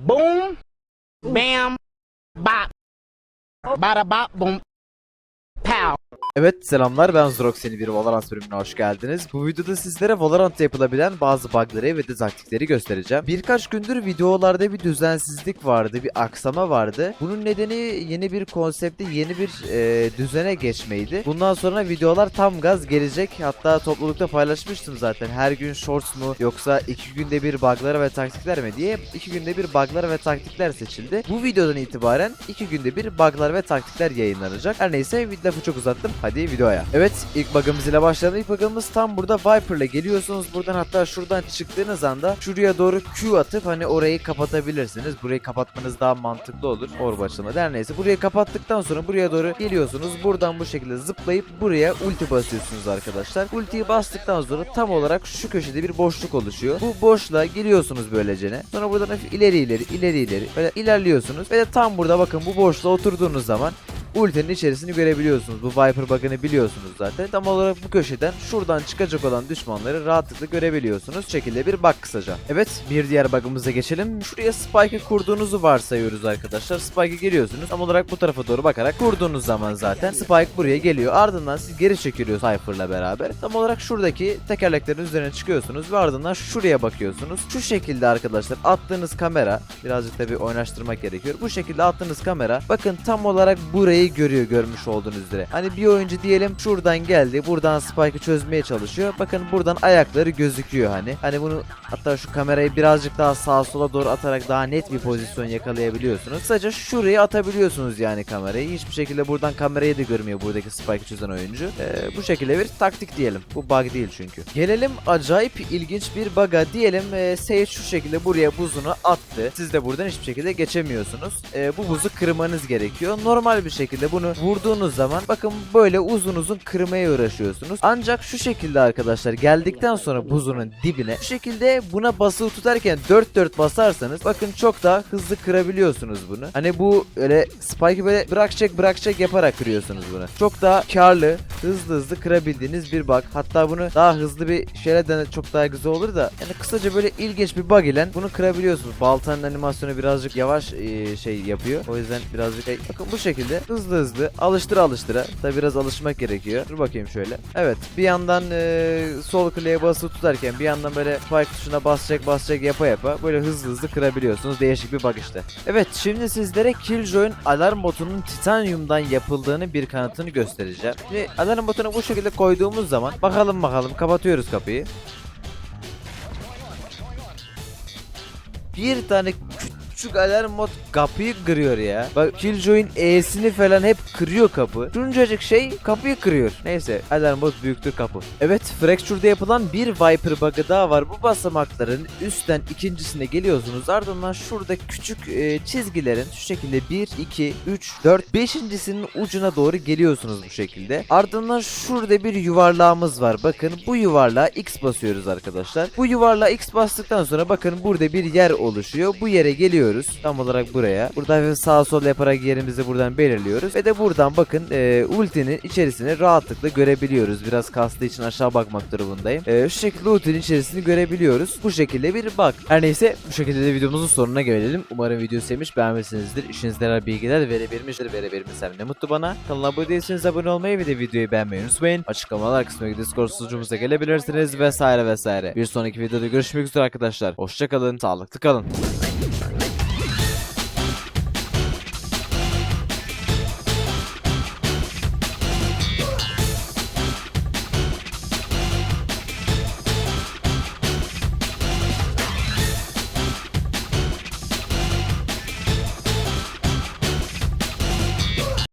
Boom, bam, bop, bada bop, boom, pow. Evet selamlar ben Zrox yeni bir Valorant bölümüne hoş geldiniz. Bu videoda sizlere Valorant'ta yapılabilen bazı bug'ları ve de taktikleri göstereceğim. Birkaç gündür videolarda bir düzensizlik vardı, bir aksama vardı. Bunun nedeni yeni bir konsepte, yeni bir e, düzene geçmeydi. Bundan sonra videolar tam gaz gelecek. Hatta toplulukta paylaşmıştım zaten. Her gün shorts mu yoksa iki günde bir bug'lar ve taktikler mi diye. iki günde bir bug'lar ve taktikler seçildi. Bu videodan itibaren iki günde bir bug'lar ve taktikler yayınlanacak. Her neyse lafı çok uzattım. Hadi videoya. Evet ilk bug'ımız ile başlayalım. İlk bug'ımız tam burada Viper ile geliyorsunuz. Buradan hatta şuradan çıktığınız anda şuraya doğru Q atıp hani orayı kapatabilirsiniz. Burayı kapatmanız daha mantıklı olur. Orba açılmadı. Her neyse burayı kapattıktan sonra buraya doğru geliyorsunuz. Buradan bu şekilde zıplayıp buraya ulti basıyorsunuz arkadaşlar. Ultiyi bastıktan sonra tam olarak şu köşede bir boşluk oluşuyor. Bu boşluğa giriyorsunuz böylecene. Sonra buradan hafif ileri ileri ileri ileri böyle ilerliyorsunuz. Ve de tam burada bakın bu boşluğa oturduğunuz zaman ultinin içerisini görebiliyorsunuz. Bu Viper bug'ını biliyorsunuz zaten. Tam olarak bu köşeden şuradan çıkacak olan düşmanları rahatlıkla görebiliyorsunuz. Şekilde bir bug kısaca. Evet bir diğer bug'ımıza geçelim. Şuraya spike'ı kurduğunuzu varsayıyoruz arkadaşlar. Spike'ı geliyorsunuz. Tam olarak bu tarafa doğru bakarak kurduğunuz zaman zaten Spike buraya geliyor. Ardından siz geri çekiliyor Cypher'la beraber. Tam olarak şuradaki tekerleklerin üzerine çıkıyorsunuz ve ardından şuraya bakıyorsunuz. Şu şekilde arkadaşlar attığınız kamera birazcık tabi oynaştırmak gerekiyor. Bu şekilde attığınız kamera bakın tam olarak burayı görüyor görmüş olduğunuz üzere. Hani bir oyuncu diyelim şuradan geldi. Buradan Spike'ı çözmeye çalışıyor. Bakın buradan ayakları gözüküyor hani. Hani bunu hatta şu kamerayı birazcık daha sağa sola doğru atarak daha net bir pozisyon yakalayabiliyorsunuz. Kısaca şuraya atabiliyorsunuz yani kamerayı. Hiçbir şekilde buradan kamerayı da görmüyor buradaki Spike'ı çözen oyuncu. Ee, bu şekilde bir taktik diyelim. Bu bug değil çünkü. Gelelim acayip ilginç bir bug'a diyelim. E, Sage şu şekilde buraya buzunu attı. Siz de buradan hiçbir şekilde geçemiyorsunuz. Ee, bu buzu kırmanız gerekiyor. Normal bir şekilde bunu vurduğunuz zaman bakın böyle uzun uzun kırmaya uğraşıyorsunuz. Ancak şu şekilde arkadaşlar geldikten sonra buzunun dibine şu şekilde buna basılı tutarken 4-4 basarsanız bakın çok daha hızlı kırabiliyorsunuz bunu. Hani bu öyle spike'ı böyle bırak çek bırak çek yaparak kırıyorsunuz bunu. Çok daha karlı hızlı hızlı kırabildiğiniz bir bug. Hatta bunu daha hızlı bir şeyle de çok daha güzel olur da yani kısaca böyle ilginç bir bug ile bunu kırabiliyorsunuz. Baltanın animasyonu birazcık yavaş e, şey yapıyor. O yüzden birazcık şey- bakın bu şekilde hızlı hızlı alıştıra alıştıra tabi biraz alışmak gerekiyor. Dur bakayım şöyle. Evet bir yandan e, sol kliğe basılı tutarken bir yandan böyle spike tuşuna basacak basacak yapa yapa böyle hızlı hızlı kırabiliyorsunuz. Değişik bir bug işte. Evet şimdi sizlere Killjoy'un alarm botunun titanyumdan yapıldığını bir kanıtını göstereceğim. Şimdi alarm botunu bu şekilde koyduğumuz zaman bakalım bakalım kapatıyoruz kapıyı. Bir tane küçük alarm bot kapıyı kırıyor ya. Bak Killjoy'un E'sini falan hep kırıyor kapı. Şuncacık şey kapıyı kırıyor. Neyse alarm bot büyüktür kapı. Evet Fracture'da yapılan bir Viper bug'ı daha var. Bu basamakların üstten ikincisine geliyorsunuz. Ardından şurada küçük e, çizgilerin şu şekilde 1, 2, 3, 4, 5.sinin ucuna doğru geliyorsunuz bu şekilde. Ardından şurada bir yuvarlağımız var. Bakın bu yuvarlağa X basıyoruz arkadaşlar. Bu yuvarlağa X bastıktan sonra bakın burada bir yer oluşuyor. Bu yere geliyoruz. Tam olarak buraya. Burada hafif sağa sola yaparak yerimizi buradan belirliyoruz. Ve de buradan bakın e, ultinin içerisini rahatlıkla görebiliyoruz. Biraz kastığı için aşağı bakmak durumundayım. E, şu şekilde ultinin içerisini görebiliyoruz. Bu şekilde bir bak. Her neyse bu şekilde de videomuzun sonuna gelelim. Umarım video sevmiş beğenmişsinizdir. İşinizde yarar bilgiler verebilmiştir. Verebilmişsem ne mutlu bana. Kanala abone değilseniz abone olmayı ve de videoyu beğenmeyi unutmayın. Açıklamalar kısmındaki Discord sunucumuza gelebilirsiniz vesaire vesaire. Bir sonraki videoda görüşmek üzere arkadaşlar. Hoşçakalın, sağlıklı kalın.